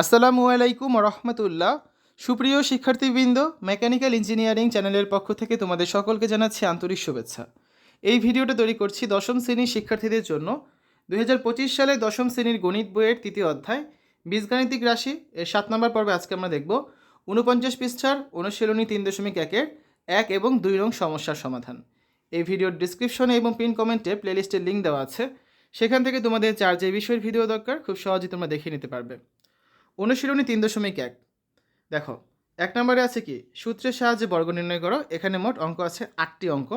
আসসালামু আলাইকুম রহমতুল্লাহ সুপ্রিয় শিক্ষার্থীবৃন্দ, মেকানিক্যাল ইঞ্জিনিয়ারিং চ্যানেলের পক্ষ থেকে তোমাদের সকলকে জানাচ্ছি আন্তরিক শুভেচ্ছা। এই ভিডিওটা তৈরি করছি দশম শ্রেণির শিক্ষার্থীদের জন্য। দুই সালে দশম শ্রেণির গণিত বইয়ের তৃতীয় অধ্যায়, বীজগাণিতিক রাশি, এর সাত নম্বর পর্বে আজকে আমরা দেখব। উনপঞ্চাশ পৃষ্ঠার অনুশীলনী তিন দশমিক একের এক এবং দুই রং সমস্যার সমাধান। এই ভিডিওর ডিসক্রিপশনে এবং পিন কমেন্টে প্লেলিস্টের লিঙ্ক দেওয়া আছে। সেখান থেকে তোমাদের চার যে বিষয়ের ভিডিও দরকার, খুব সহজেই তোমরা দেখে নিতে পারবে। অনুশীলনী তিন দশমিক এক। দেখো, এক নম্বরে আছে কি? সূত্রের সাহায্যে বর্গ নির্ণয় করো, এখানে মোট অঙ্ক আছে আটটি অঙ্ক।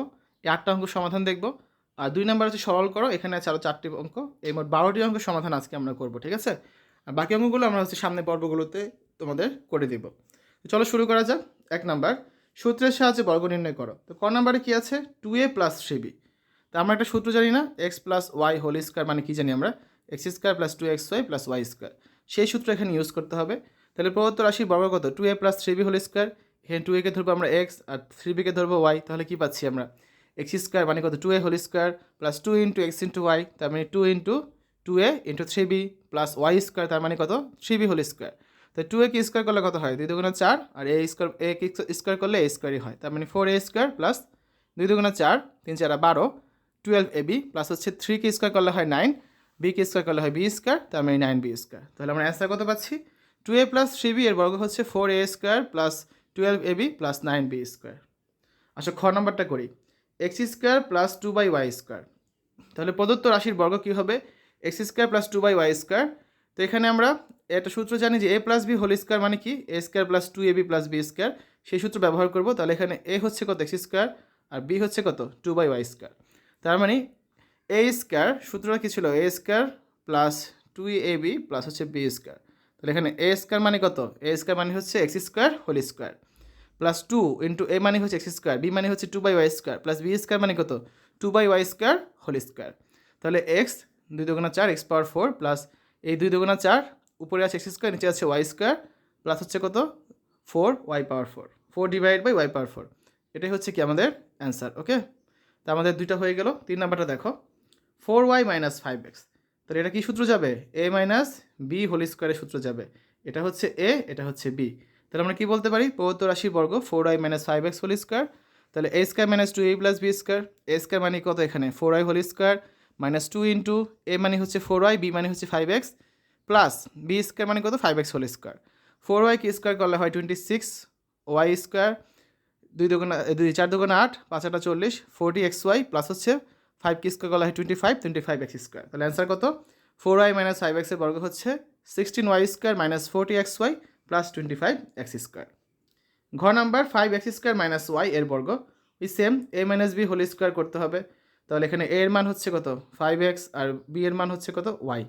এই আটটা অঙ্ক সমাধান দেখব। আর দুই নম্বর আছে সরল করো, এখানে আছে আরও চারটি অঙ্ক। এই মোট বারোটি অঙ্ক সমাধান আজকে আমরা করব, ঠিক আছে? আর বাকি অঙ্কগুলো আমরা হচ্ছে সামনে পর্বগুলোতে তোমাদের করে দিব। চলো শুরু করা যাক। এক নাম্বার, সূত্রের সাহায্যে বর্গ নির্ণয় করো। তো ক নাম্বারে কী আছে? Two A plus three B. তো আমরা একটা সূত্র জানি না, X plus Y whole square মানে কি জানি আমরা? X square plus two X Y plus Y square. সেই সূত্র এখানে ইউজ করতে হবে। তাহলে প্রদত্ত রাশির বর্গ কত? Two A plus three B whole square এখানে টু একে ধরবো আমরা এক্স আর থ্রি বিকে ধরবো ওয়াই তাহলে কি পাচ্ছি আমরা? এক্স স্কোয়ার মানে কত? Two A whole square plus two into X into Y তার মানে two into two A into three B plus Y square তার মানে কত? থ্রি বি হোল স্কোয়ার তো টু এ কি স্কোয়ার করলে কত হয়? দুই দুগুণা চার, আর এ স্কোয়ার এ কি স্কোয়ার করলে এ স্কোয়ারই হয়, তার মানে ফোর এ স্কোয়ার প্লাস দুই দুগুণা চার, তিন চারা বারো টুয়েলভ এ বি প্লাস হচ্ছে থ্রি কে স্কোয়ার করলে হয় নাইন বি কে স্কোয়ার করলে হয় বি স্কোয়ার তার মানে নাইন বি স্কোয়ার তাহলে আমরা অ্যান্সার কত পাচ্ছি two A plus three B এর বর্গ হচ্ছে four A square plus twelve A B plus nine B square আচ্ছা খ নম্বরটা করি X square plus two by Y square তাহলে প্রদত্ত রাশির বর্গ কী হবে? X square plus two by Y square তো এখানে আমরা একটা সূত্র জানি যে A plus B whole square মানে কি? A square plus two A B plus B square সেই সূত্র ব্যবহার করব, তাহলে এখানে এ হচ্ছে কত? এক্স স্কোয়ার আর বি হচ্ছে কত? টু বাই ওয়াই স্কোয়ার তার মানে এ স্কোয়ার সূত্রটা কী ছিল? A square plus two A B plus হচ্ছে বি স্কোয়ার তাহলে এখানে এ স্কোয়ার মানে কত? এ স্কোয়ার মানে হচ্ছে X square whole square plus two into A মানে হচ্ছে এক্স স্কোয়ার বি মানে হচ্ছে two by Y square plus B square মানে কত? Two by Y square whole square তাহলে এক্স দুই দুগুণা চার এক্স পাওয়ার ফোর প্লাস এই দুই দুগুণা চার, উপরে আছে এক্স স্কোয়ার নিচে আছে ওয়াই স্কোয়ার প্লাস হচ্ছে কত? Four Y power four four divide by Y power four এটাই হচ্ছে কি আমাদের অ্যান্সার ওকে তা আমাদের দুইটা হয়ে গেল। তিন নাম্বারটা দেখো। Four Y minus five X. তাহলে এটা কি সূত্র যাবে? এ মাইনাস বি হোল স্কোয়ারের সূত্র যাবে। এটা হচ্ছে এ, এটা হচ্ছে বি। তাহলে আমরা কি বলতে পারি? প্রদত্ত রাশি বর্গ four Y minus five X whole square. তাহলে A square minus two A plus B square. A square মানে কত এখানে? Four Y whole square minus two into A মানে হচ্ছে ফোর ওয়াই, বি মানে হচ্ছে five X, plus B square মানে কত? Five X whole square. Four Y কি স্কোয়ার করলে হয়? টোয়েন্টি সিক্স ওয়াই স্কোয়ার, দুই দুগুণা, দুই চার দুগুণা আট, পাঁচ আটা চল্লিশ, ফোরটি এক্স ওয়াই, প্লাস হচ্ছে ফাইভ কি স্কোয়ার করলে হয় twenty five twenty five X square তাহলে অ্যান্সার কত? ফোর ওয়াই মাইনাস ফাইভ এক্সের বর্গ হচ্ছে sixteen Y square minus forty X Y plus twenty five X square ঘ number five X square minus Y এর বর্গ। ওই same A minus B whole square করতে হবে। তাহলে এখানে এ এর মান হচ্ছে কত? ফাইভ এক্স আর বি এর মান হচ্ছে কত? ওয়াই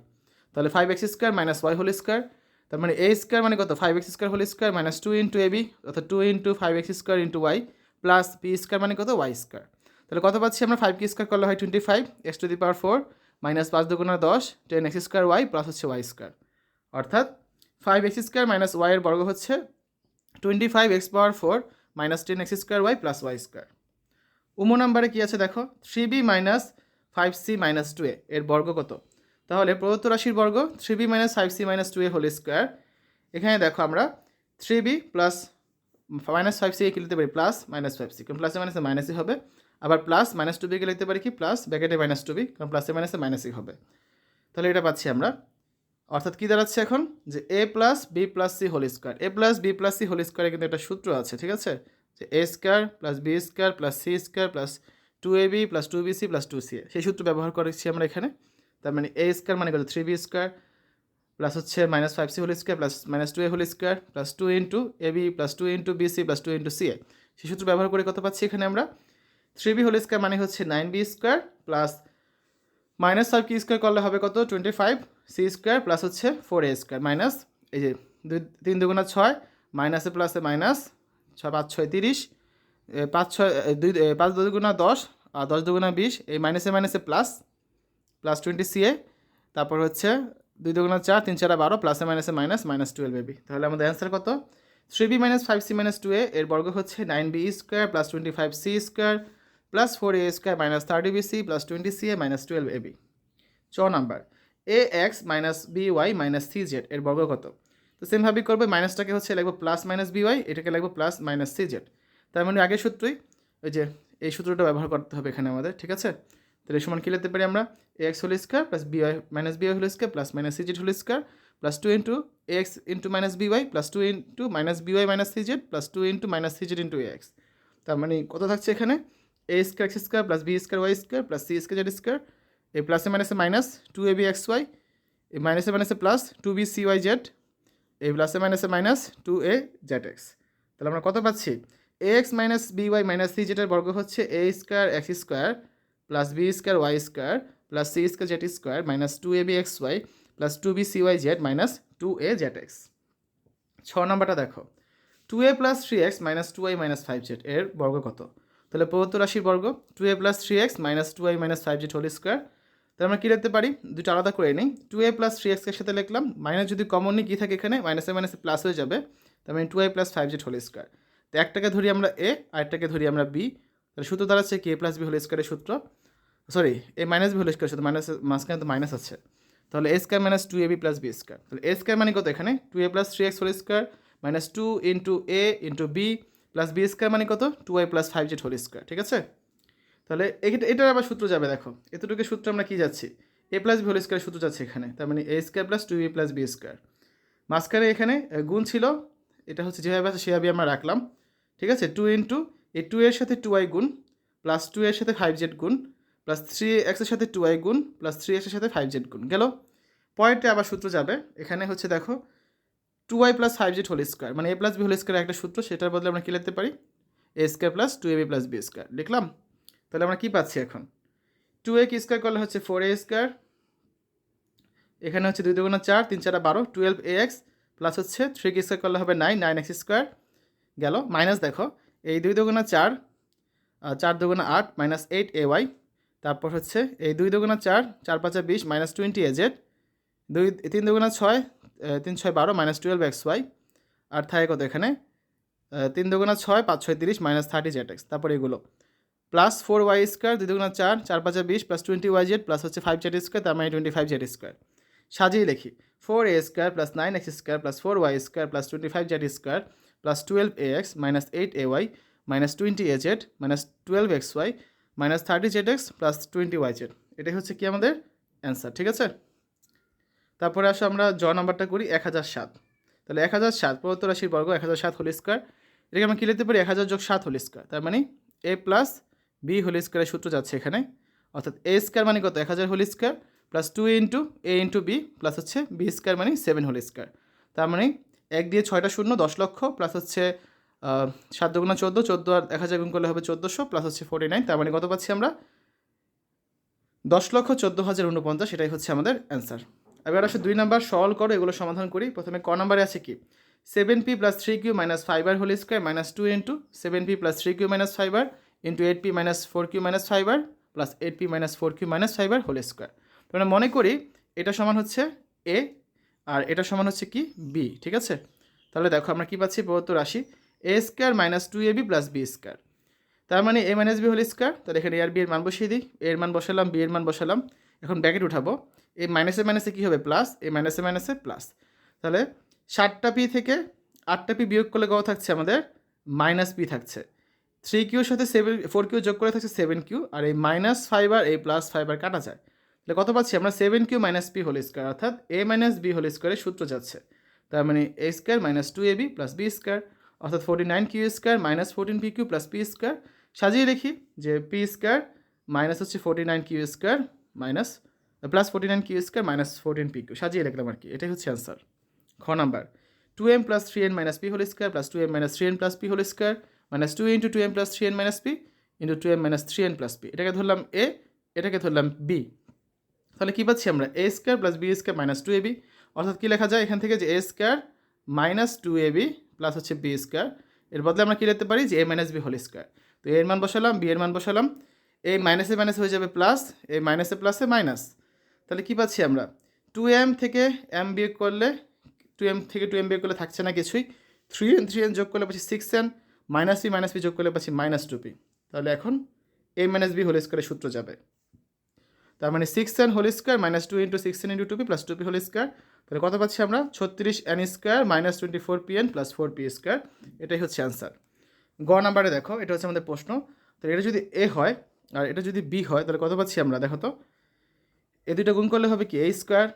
তাহলে five X square minus Y whole square তার মানে এ স্কোয়ার মানে কত? Five X square whole square minus two into A B অর্থাৎ two into five X square into Y plus B square মানে কত? ওয়াই স্কোয়ার তাহলে কত পাচ্ছি আমরা? ফাইভ কি স্কোয়ার করলে হয় twenty five X to the power four minus পাঁচ দুগুণা দশ ten X square Y plus হচ্ছে ওয়াই স্কোয়ার অর্থাৎ five X square minus Y এর বর্গ হচ্ছে twenty five X power four minus ten X square Y plus Y square উমো নাম্বারে কী আছে দেখো? Three B minus five C minus two A এর বর্গ কত? তাহলে প্রদত্ত রাশির বর্গ three B minus five C minus two A whole square এখানে দেখো আমরা three B plus minus five C কি লিখতে পারি প্লাস মাইনাস ফাইভ সি প্লাসে মাইনাসে মাইনাসই হবে। আবার প্লাস মাইনাস টু বিকে লিখতে পারি কি? প্লাস ব্যাকেটে মাইনাস টু বি কারণ প্লাসে মাইনাসে মাইনাসই হবে। তাহলে এটা পাচ্ছি আমরা। অর্থাৎ কী দাঁড়াচ্ছে এখন? যে A plus B plus C whole square A plus B plus C whole স্কোয়ারে কিন্তু একটা সূত্র আছে, ঠিক আছে? যে A square plus B square plus C square plus two A B plus two B C plus two C A. সেই সূত্র ব্যবহার করেছি আমরা এখানে। তার মানে এ স্কোয়ার মানে কত থ্রি বি স্কোয়ার প্লাস হচ্ছে minus five C whole square plus minus two A whole square plus two into A B plus two into B C plus two into C A. সেই সূত্র ব্যবহার করে কত পাচ্ছি এখানে আমরা? থ্রি বি হোল স্কোয়ার মানে হচ্ছে nine B square plus minus five কি স্কোয়ার করলে হবে কত? Twenty five C square plus হচ্ছে ফোর এ স্কোয়ার মাইনাস এই যে দুই, তিন দুগুণা ছয় মাইনাসে প্লাসে মাইনাস ছয়, পাঁচ, ছয়, তিরিশ পাঁচ, ছয় দুই পাঁচ দুগুণা দশ আর দশ দুগুণা বিশ এই মাইনাসে মাইনাসে plus plus twenty C A. তারপর হচ্ছে দুই দুগুণা চার, তিন চারা বারো, প্লাসে মাইনাসে মাইনাস মাইনাস টুয়েলভ এবি তাহলে আমাদের অ্যান্সার কত? Three B minus five C minus two A এর বর্গ হচ্ছে nine B square plus twenty five C square plus four A square minus thirty B C plus twenty C A minus twelve A B চ number A X minus B Y minus C Z এর বর্গ কত? তো সেমভাবেই করবে মাইনাসটাকে হচ্ছে লাগবে plus minus by এটাকে লাগবে প্লাস মাইনাস সি জেড তার মানে আগের সূত্রই, ওই যে এই সূত্রটা ব্যবহার করতে হবে এখানে আমাদের, ঠিক আছে? তাহলে সমান কী লিখতে পারি আমরা? A X whole square plus B Y minus B Y whole square plus minus C Z whole square plus two into A X into minus B Y plus two into minus B Y minus C Z plus two into minus C Z into A X তার মানে কত থাকছে এখানে? A square X square plus B square Y square plus C square Z square এই প্লাসে মাইনাসে minus two A b x y এই মাইনাসে মাইনাসে plus two b c y z এই প্লাসে মাইনাসে minus two a z x তাহলে আমরা কত পাচ্ছি? A x minus b y minus c জেডের বর্গ হচ্ছে a square x square plus b square y square plus c square z square minus two a b x y plus two b c y z minus two a z x ছ নম্বরটা দেখো। Two a plus three x minus two y minus five z এর বর্গ কত? তাহলে প্রদত্ত রাশির বর্গ two a plus three x minus two y minus five z whole square তাহলে আমরা কী লিখতে পারি? দুটো আলাদা করে নিই। টু এ প্লাস থ্রি এক্সের সাথে লিখলাম মাইনাস যদি কমন নিই কী থাকে এখানে মাইনাসে মাইনাসে প্লাস হয়ে যাবে, তার মানে two a plus five z whole square তো একটাকে ধরি আমরা এ আরেকটাকে ধরি আমরা বি তাহলে সূত্র দাঁড়াচ্ছে কে? প্লাস বি হোল স্কোয়ারের সূত্র। Sorry a minus b whole square সূত্র মাইনাস মাঝখানে তো মাইনাস আছে। তাহলে a square minus two a b plus b square তাহলে এ স্কোয়ার মানে কত এখানে? Two a plus three x whole square minus two into a into b plus b square মানে কত? Two y plus five z whole square ঠিক আছে? তাহলে এটা এটার আবার সূত্র যাবে, দেখো। এতটুকু সূত্র আমরা কী যাচ্ছি? A plus b whole square সূত্র যাচ্ছে এখানে, তার মানে a square plus two a plus b square মাঝখানে এখানে গুণ ছিল, এটা হচ্ছে যেভাবে আছে সেভাবে আমরা রাখলাম, ঠিক আছে? টু ইন্টু এই টু এর সাথে টু ওয়াই গুণ প্লাস টু এর সাথে ফাইভ জেড গুণ প্লাস থ্রি এক্সের সাথে টু ওয়াই গুণ প্লাস থ্রি এক্সের সাথে ফাইভ জেড গুণ, গেল? পয়েন্টে আবার সূত্র যাবে, এখানে হচ্ছে দেখো two y plus five z whole square মানে a plus b whole square একটা সূত্র, সেটার বদলে আমরা কী লিখতে পারি? A square plus two a b plus b square লিখলাম তাহলে আমরা কী পাচ্ছি এখন? টু এ কি স্কোয়ার করলে হচ্ছে ফোর এ স্কোয়ার এখানে হচ্ছে দুই দুগুণা চার, তিন চারা বারো টুয়েলভ এ এক্স প্লাস হচ্ছে থ্রি কি স্কোয়ার করলে হবে নাইন নাইন এক্স স্কোয়ার গেল? মাইনাস দেখো, এই দুই দুগুণা চার চার দুগুণা আট মাইনাস এইট এ ওয়াই তারপর হচ্ছে এই দুই দুগুণা চার চার পাঁচা বিশ মাইনাস টোয়েন্টি এ জেড দুই, তিন দুগুণা ছয় তিন ছয় বারো মাইনাস টুয়েলভ এক্স ওয়াই আর থাকে কত এখানে? তিন দুগুণা ছয়, পাঁচ ছয় তিরিশ মাইনাস থার্টি জেড এক্স তারপর এগুলো। প্লাস ফোর ওয়াই স্কোয়ার দুই দুগুণা চার চার পাঁচা বিশ plus twenty y z plus হচ্ছে ফাইভ জেড স্কোয়ার তার মানে টোয়েন্টি ফাইভ জেড স্কোয়ার সাজিয়ে লিখি। Four a square plus nine x square plus four y square plus twenty five z square plus twelve a x minus eight a y minus twenty a z minus twelve x y minus thirty z x plus twenty y z এটাই হচ্ছে কি আমাদের answer ঠিক আছে? তারপরে আসো আমরা জ নাম্বারটা করি এক হাজার সাত। তাহলে এক হাজার সাত প্রদত্ত রাশির বর্গ এক হাজার সাত হোল স্কোয়ার। এটাকে আমরা কী লিখতে পারি? এক হাজার যোগ সাত হোল স্কোয়ার। তার মানে এ প্লাস বি হোল স্কোয়ারের সূত্র যাচ্ছে এখানে। অর্থাৎ এ স্কোয়ার মানে কত? এক হাজার whole square plus two into a into b plus হচ্ছে বি স্কোয়ার মানে সেভেন হোল স্কোয়ার। তার মানে এক দিয়ে ছয়টা শূন্য দশ লক্ষ প্লাস হচ্ছে সাত দুগুণা চোদ্দ। চোদ্দ আর এক হাজার গুণ করলে হবে চোদ্দোশো প্লাস হচ্ছে ফোর্টি নাইন। তার মানে কত পাচ্ছি আমরা? দশ লক্ষ চোদ্দ হাজার উনপঞ্চাশ এটাই হচ্ছে আমাদের অ্যান্সার। এবার আসে দুই নাম্বার সলভ করো, এগুলো সমাধান করি। প্রথমে ক নাম্বারে আছে কি? Seven p plus three q minus five r whole square minus two into seven p plus three q minus five r into eight p minus four q minus five r plus eight p minus four q minus five r whole square তো আমরা মনে করি এটা সমান হচ্ছে এ আর এটা সমান হচ্ছে কি? বি ঠিক আছে? তাহলে দেখো আমরা কী পাচ্ছি? প্রদত্ত রাশি। A square minus two a b plus b square তার মানে a minus b whole square তাহলে এখানে এ আর বি এর মান বসিয়ে দিই। এর মান বসালাম বি এর মান বসালাম। এখন ব্যাকেট উঠাবো। এ মাইনাসে মাইনাসে কী হবে? প্লাস এ মাইনাসে মাইনাসে প্লাস তাহলে সাতটা পি থেকে আটটা পি বিয়োগ করলে কত থাকছে আমাদের? মাইনাস পি থাকছে। থ্রি কিউর সাথে সেভেন ফোর কিউ যোগ করে থাকছে সেভেন কিউ আর এই মাইনাস ফাইভ আর এই প্লাস ফাইভ আর কাটা যায়। তাহলে কত পাচ্ছি? আমরা seven q minus p whole square অর্থাৎ এ মাইনাস বি হোল স্কোয়ারের সূত্র যাচ্ছে। তার মানে a square minus two a b plus b square অর্থাৎ forty nine q square minus fourteen p q plus p square সাজিয়ে লিখি যে পি স্কোয়ার মাইনাস হচ্ছে forty nine q square minus plus forty nine q square minus fourteen p q সাজিয়ে লিখলাম আর কি। এটাই হচ্ছে অ্যান্সার খ number two m plus three n minus p whole square plus two m minus three n plus p whole square minus two into two m plus three n minus p into two m minus three n plus p এটাকে ধরলাম এ এটাকে ধরলাম B তাহলে কী পাচ্ছি আমরা? A square plus b square minus two a b অর্থাৎ কী লেখা যায়? এখান থেকে যে a square minus two a b plus হচ্ছে বি স্কোয়ার এর বদলে আমরা কী লিখতে পারি? যে a minus b whole square তো এর মান বসালাম বি এর মান বসালাম। এই মাইনাসে মাইনাস হয়ে যাবে প্লাস এই মাইনাসে প্লাসে মাইনাস তাহলে কী পাচ্ছি আমরা? টু এম থেকে এম বিয়োগ করলে টু এম থেকে টু এম বিয়োগ করলে থাকছে না কিছুই। থ্রি এন থ্রি এন যোগ করলে পাচ্ছি six n minus p minus p যোগ করলে পাচ্ছি মাইনাস টু পি তাহলে এখন এ মাইনাস বি হোল স্কোয়ারের সূত্র যাবে। তার মানে six n whole square minus two into six n into two p plus two p whole square তাহলে কত পাচ্ছি আমরা? ছত্রিশ n square minus twenty four p n plus four p square এটাই হচ্ছে অ্যান্সার গ নাম্বারে দেখো, এটা হচ্ছে আমাদের প্রশ্ন। তো এটা যদি এ হয়, আর এটা যদি বি হয়, তাহলে কত পাচ্ছি আমরা? দেখো তো এ দুটো গুণ করলে হবে কি? A square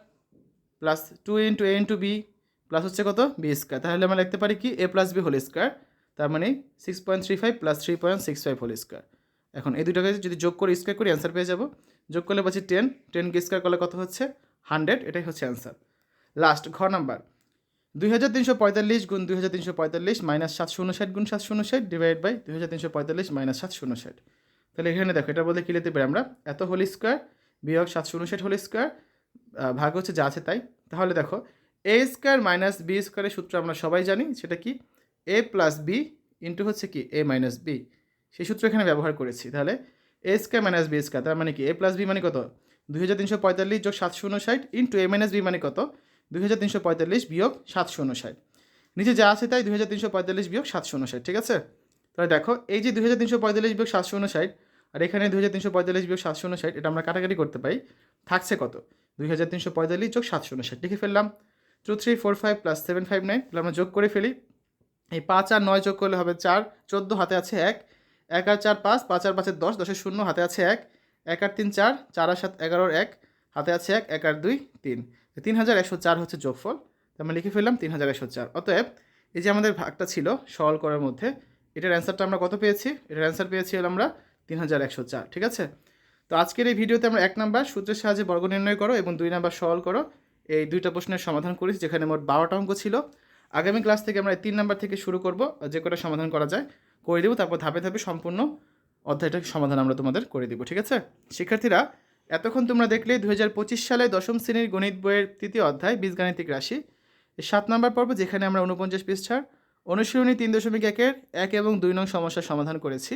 plus two into a into b plus হচ্ছে কত? বি স্কোয়ার তাহলে আমরা লিখতে পারি কি? A plus b whole square তার মানে six point three five plus three point six five whole square এখন এই দুটোকে যদি যোগ করে স্কোয়ার করি অ্যান্সার পেয়ে যাব। যোগ করলে পাচ্ছি টেন টেনকে স্কোয়ার করলে কত হচ্ছে? হান্ড্রেড এটাই হচ্ছে অ্যান্সার লাস্ট ঘ নাম্বার দুই হাজার তিনশো পঁয়তাল্লিশ গুণ দুই হাজার তিনশো পঁয়তাল্লিশ মাইনাস সাতশো উনষাট গুণ সাতশো উনষাট ডিভাইড বাই দুই হাজার তিনশো পঁয়তাল্লিশ মাইনাস সাতশো উনষাট। তাহলে এখানে দেখো, এটা বলতে কী লিখতে পারি আমরা? এত হোল স্কোয়ার বিয়োগ সাতশো উনষাট হোল স্কোয়ার ভাগ হচ্ছে যা আছে তাই। তাহলে দেখো এ স্কোয়ার মাইনাস বি স্কোয়ারের সূত্র আমরা সবাই জানি, সেটা কি? এ প্লাস বি ইন্টু হচ্ছে কি? এ মাইনাস বি সেই সূত্র এখানে ব্যবহার করেছি। তাহলে a square minus b square, তার মানে কি? এ প্লাস বি মানে কত? দুই হাজার তিনশো পঁয়তাল্লিশ যোগ সাতশো উনষাট ইন্টু এ মাইনাস বি মানে কত? দুই হাজার তিনশো পঁয়তাল্লিশ বিয়োগ সাতশো উনষাট। নিচে যা আছে তাই দুই হাজার তিনশো পঁয়তাল্লিশ বিয়োগ সাতশো উনষাট, ঠিক আছে? তাহলে দেখো, এই যে দুই হাজার তিনশো পঁয়তাল্লিশ বিয়োগ সাতশো উনষাট আর এখানে দুই হাজার তিনশো পঁয়তাল্লিশ বিয়োগ সাতশো উনষাট এটা আমরা কাটাকাটি করতে পারি। থাকছে কত? দুই হাজার তিনশো পঁয়তাল্লিশ যোগ সাতশো উনষাট লিখে ফেললাম। Two three four five plus seven five nine তাহলে আমরা যোগ করে ফেলি। এই পাঁচ আর নয় যোগ করলে হবে চার, চোদ্দ হাতে আছে এক এক আর চার পাঁচ পাঁচ আর পাঁচের দশ, দশের শূন্য হাতে আছে এক এক আর তিন চার চার আর সাত এগারোর এক, হাতে আছে এক এক আর দুই, তিন। তিন হাজার একশো চার হচ্ছে যোগফল, তো আমরা লিখে ফেললাম তিন হাজার একশো চার। অতএব এই যে আমাদের ভাগটা ছিল সরল করার মধ্যে, এটার অ্যান্সারটা আমরা কত পেয়েছি? এটার অ্যান্সার পেয়েছি আমরা তিন হাজার একশো চার, ঠিক আছে? তো আজকের এই ভিডিওতে আমরা এক নাম্বার সূত্রের সাহায্যে বর্গ নির্ণয় করো এবং দুই নাম্বার সরল করো। এই দুইটা প্রশ্নের সমাধান করেছি, যেখানে মোট বারোটা অঙ্ক ছিল। আগামী ক্লাস থেকে আমরা তিন নাম্বার থেকে শুরু করব, যে কটা সমাধান করা যায়, করে দেবো, তারপর ধাপে ধাপে সম্পূর্ণ অধ্যায়টার সমাধান আমরা তোমাদের করে দেবো, ঠিক আছে? শিক্ষার্থীরা, এতক্ষণ তোমরা দেখলে দু সালে দশম শ্রেণির গণিত বইয়ের তৃতীয় অধ্যায়, বীজগাণিতিক রাশি। সাত নম্বর পর্ব, যেখানে আমরা উনপঞ্চাশ পৃষ্ঠার অনুশীলনী তিন দশমিক একের এক এবং দুই নং সমস্যার সমাধান করেছি।